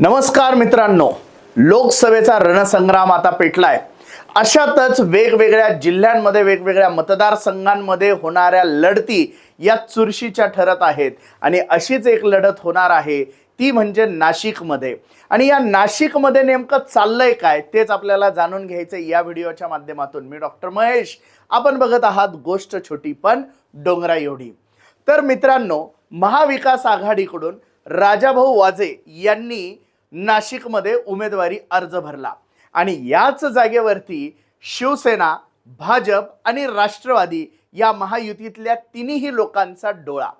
नमस्कार मित्रांनो लोकसभेचा रणसंग्राम आता पेटलाय. अशातच वेगवेगळ्या जिल्ह्यांमध्ये वेगवेगळ्या मतदारसंघांमध्ये होणाऱ्या लढती या चुरशीच्या ठरत आहेत. आणि अशीच एक लढत होणार आहे ती म्हणजे नाशिकमध्ये. आणि या नाशिकमध्ये नेमकं चाललंय काय तेच आपल्याला जाणून घ्यायचं या व्हिडिओच्या माध्यमातून. मी डॉक्टर महेश. आपण बघत आहात गोष्ट छोटी पण डोंगरा एवढी. तर मित्रांनो महाविकास आघाडीकडून राजाभाऊ वाजे यांनी नाशिकमध्ये उमेदवारी अर्ज भरला. आणि याच जागेवरती शिवसेना भाजप आणि राष्ट्रवादी या महायुतीतल्या तिन्ही लोकांचा डोळा.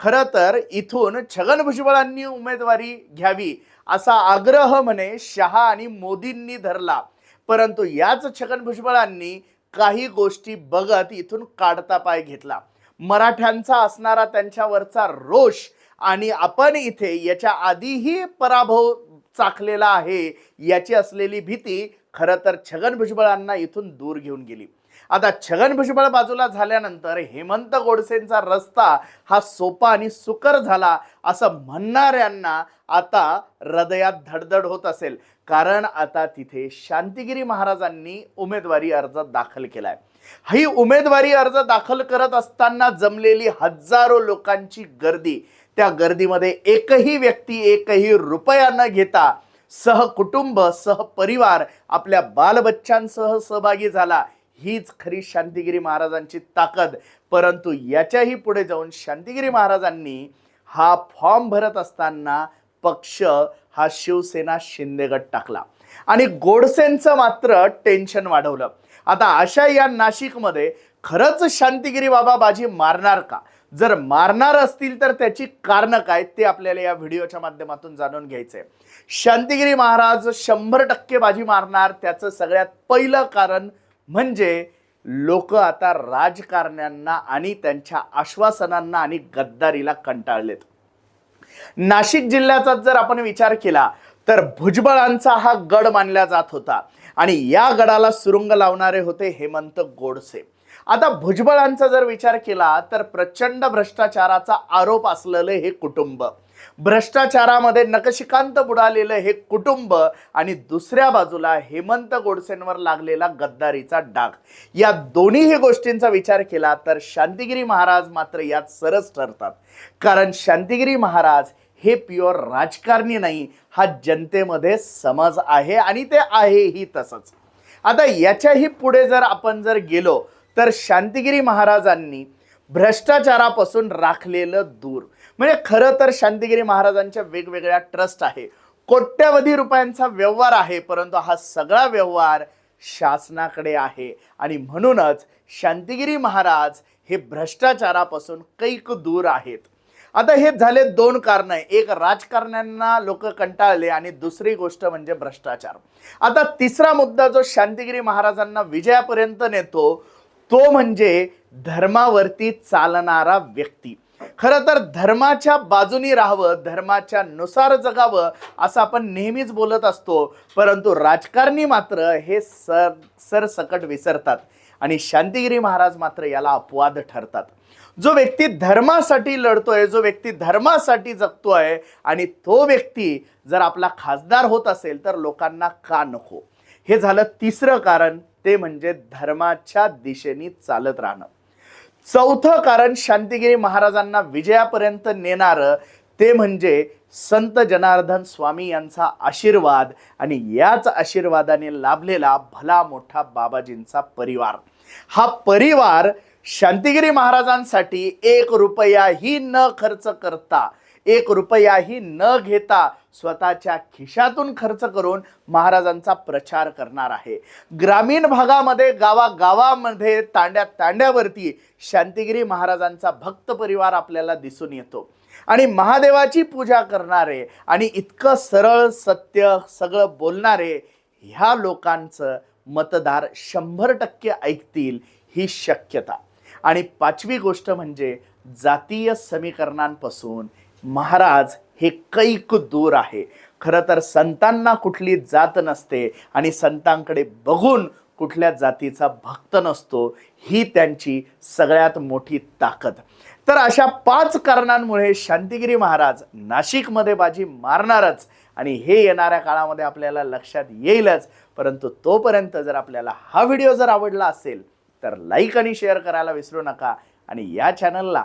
खरं तर इथून छगन भुजबळांनी उमेदवारी घ्यावी असा आग्रह म्हणे शहा आणि मोदींनी धरला. परंतु याच छगन भुजबळांनी काही गोष्टी बघत इथून काढता पाय घेतला. मराठ्यांचा असणारा त्यांच्यावरचा रोष आणि आपण इथे याच्या आधीही पराभव चाखलेला आहे. याची असलेली भीती खरं तर छगन भुजबळांना इथून दूर घेऊन गेली. आता छगन भुजबळ बाजूला झाल्यानंतर हेमंत गोडसेंचा रस्ता हा सोपा आणि सुकर झाला असं म्हणणाऱ्यांना आता हृदयात धडधड होत असेल. कारण आता तिथे शांतिगिरी महाराजांनी उमेदवारी अर्ज दाखल केलाय. ही उमेदवारी अर्ज दाखल करत असताना जमलेली हजारो लोकांची गर्दी त्या गर्दीमध्ये एकही व्यक्ती एकही रुपया न घेता सहकुटुंब सहपरिवार आपल्या बालबच्चांसह सहभागी झाला हीच खरी शांतिगिरी महाराजांची ताकद. परंतु याच्याही पुढे जाऊन शांतिगिरी महाराजांनी हा फॉर्म भरत असताना पक्ष हा शिवसेना शिंदेगड टाकला. आणि गोडसेंचं मात्र टेन्शन वाढवलं. आता अशा या नाशिकमध्ये खरंच शांतिगिरी बाबा बाजी मारणार का? जर मारणार असतील तर त्याची कारणं काय ते आपल्याला या व्हिडिओच्या माध्यमातून जाणून घ्यायचंय. शांतिगिरी महाराज शंभर टक्के बाजी मारणार. त्याचं सगळ्यात पहिलं कारण म्हणजे लोक आता राजकारण्यांना आणि त्यांच्या आश्वासनांना आणि गद्दारीला कंटाळलेत. नाशिक जिल्ह्याचा जर आपण विचार केला तर भुजबळांचा हा गड मानला जात होता. आणि या गडाला सुरुंग लावणारे होते हेमंत गोडसे. आता भुजबळांचा जर विचार केला तर प्रचंड भ्रष्टाचाराचा आरोप असलेलं हे कुटुंब. भ्रष्टाचारामध्ये नकशिकांत बुडालेलं हे कुटुंब आणि दुसऱ्या बाजूला हेमंत गोडसेंवर लागलेला गद्दारीचा डाग. या दोन्हीही गोष्टींचा विचार केला तर शांतिगिरी महाराज मात्र यात सरस ठरतात. कारण शांतिगिरी महाराज हे प्युअर राजकारणी नाही हा जनतेमध्ये समज आहे आणि ते आहेही तसंच. आता याच्याही पुढे जर आपण जर गेलो तर शांतिगिरी महाराजांनी भ्रष्टाचारापासून राखलेलं दूर. म्हणजे खरं तर शांतिगिरी महाराजांच्या वेगवेगळ्या ट्रस्ट आहे. कोट्यवधी रुपयांचा व्यवहार आहे परंतु हा सगळा व्यवहार शासनाकडे आहे. आणि म्हणूनच शांतिगिरी महाराज हे भ्रष्टाचारापासून कैक दूर आहेत. आता हे झाले दोन कारण एक राजकारण्यांना लोक कंटाळले आणि दुसरी गोष्ट म्हणजे भ्रष्टाचार. आता तिसरा मुद्दा जो शांतिगिरी महाराजांना विजयापर्यंत नेतो तो म्हणजे धर्मावरती चालणारा व्यक्ती. खरं तर धर्माच्या बाजूनी राहावं धर्माच्या नुसार जगावं असं आपण नेहमीच बोलत असतो. परंतु राजकारणी मात्र हे सर सरसकट विसरतात आणि शांतिगिरी महाराज मात्र याला अपवाद ठरतात. जो व्यक्ती धर्मासाठी लढतोय जो व्यक्ती धर्मासाठी जगतोय आणि तो व्यक्ती जर आपला खासदार होत असेल तर लोकांना का नको? हे झालं तिसरं कारण. ते म्हणजे धर्माच्या दिशेने चालत राहणं. चौथं कारण शांतिगिरी महाराजांना विजयापर्यंत नेणारं ते म्हणजे संत जनार्दन स्वामी यांचा आशीर्वाद आणि याच आशीर्वादाने लाभलेला भला मोठा बाबाजींचा परिवार. हा परिवार शांतिगिरी महाराजांसाठी एक रुपयाही न खर्च करता एक रुपयाही न घेता स्वतःच्या खिशातून खर्च करून महाराजांचा प्रचार करणार आहे. ग्रामीण भागामध्ये गावागावामध्ये तांड्या तांड्यावरती शांतिगिरी महाराजांचा भक्त परिवार आपल्याला दिसून येतो. आणि महादेवाची पूजा करणारे आणि इतकं सरळ सत्य सगळं बोलणारे ह्या लोकांचं मतदार शंभर टक्के ऐकतील ही शक्यता. आणि पाचवी गोष्ट म्हणजे जातीय समीकरणांपासून महाराज हे कैक दूर आहे. खरं तर संतांना कुठली जात नसते आणि संतांकडे बघून कुठल्या जातीचा भक्त नसतो ही त्यांची सगळ्यात मोठी ताकद. तर अशा पाच कारणांमुळे शांतिगिरी महाराज नाशिकमध्ये बाजी मारणारच आणि हे येणाऱ्या काळामध्ये आपल्याला लक्षात येईलच. परंतु तोपर्यंत जर आपल्याला हा व्हिडिओ जर आवडला असेल तर लाईक आणि शेअर करायला विसरू नका आणि या चॅनलला